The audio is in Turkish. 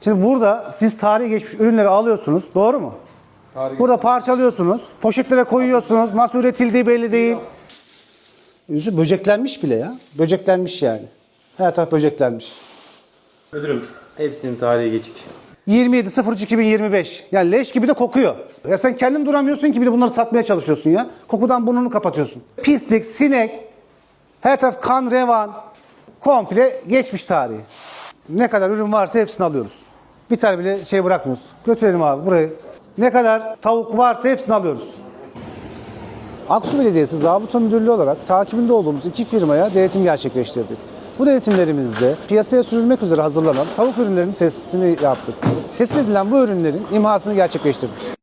Şimdi burada siz tarihi geçmiş ürünleri alıyorsunuz. Doğru mu? Burada parçalıyorsunuz. Poşetlere koyuyorsunuz. Nasıl üretildiği belli değil. Yüzü böceklenmiş bile ya. Böceklenmiş yani. Her taraf böceklenmiş. Müdürüm hepsinin tarihi geçik. 27.03.2025. Yani leş gibi de kokuyor. Ya sen kendin duramıyorsun ki bir de bunları satmaya çalışıyorsun ya. Kokudan burnunu kapatıyorsun. Pislik, sinek, her taraf kan, revan. Komple geçmiş tarihi. Ne kadar ürün varsa hepsini alıyoruz. Bir tane bile şey bırakmıyoruz. Götürelim abi burayı. Ne kadar tavuk varsa hepsini alıyoruz. Aksu Belediyesi Zabıta Müdürlüğü olarak takibinde olduğumuz iki firmaya denetim gerçekleştirdik. Bu denetimlerimizde piyasaya sürülmek üzere hazırlanan tavuk ürünlerinin tespitini yaptık. Tespit edilen bu ürünlerin imhasını gerçekleştirdik.